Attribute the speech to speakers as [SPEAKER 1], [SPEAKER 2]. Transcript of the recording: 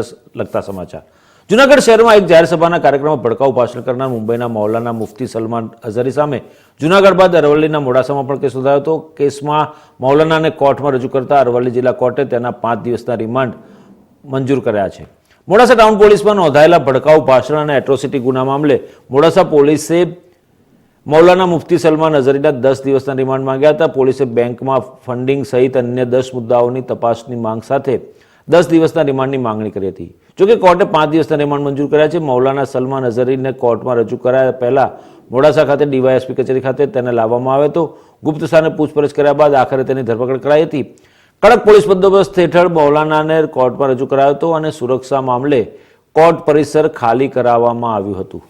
[SPEAKER 1] લગતા સમાચાર. જુનાગઢ શહેરમાં એક જાહેર સભાના કાર્યક્રમમાં ભડકાઉ ભાષણ કરનાર મુંબઈના મૌલાના મુફતી સલમાન અઝહરી સામે જુનાગઢ બાદ અરવલ્લીના મોડાસામાં પણ કેસ નોંધાયો હતો. કેસમાં મૌલાનાને કોર્ટમાં રજૂ કરતા અરવલ્લી જિલ્લા કોર્ટે તેના પાંચ દિવસના રિમાન્ડ મંજૂર કર્યા છે. મોડાસા ટાઉન પોલીસમાં નોંધાયેલા ભડકાઉ ભાષણ અને એટ્રોસિટી ગુના મામલે મોડાસા પોલીસે મૌલાના મુફ્તી સલમાન અઝહરીના દસ દિવસના રિમાન્ડ માંગ્યા હતા. પોલીસે બેંકમાં ફંડિંગ સહિત અન્ય દસ મુદ્દાઓની તપાસની માંગ સાથે દસ દિવસના રિમાન્ડની માંગણી કરી હતી. જોકે કોર્ટે પાંચ દિવસના રિમાન્ડ મંજૂર કર્યા છે. મૌલાના સલમાન અઝરીને કોર્ટમાં રજૂ કરાયા પહેલા મોડાસા ખાતે ડીવાયએસપી કચેરી ખાતે તેને લાવવામાં આવ્યો હતો. ગુપ્ત સ્થાને પૂછપરછ કર્યા બાદ આખરે તેની ધરપકડ કરાઈ હતી. કડક પોલીસ બંદોબસ્ત હેઠળ મૌલાનાને કોર્ટમાં રજૂ કરાયો હતો અને સુરક્ષા મામલે કોર્ટ પરિસર ખાલી કરાવવામાં આવ્યું હતું.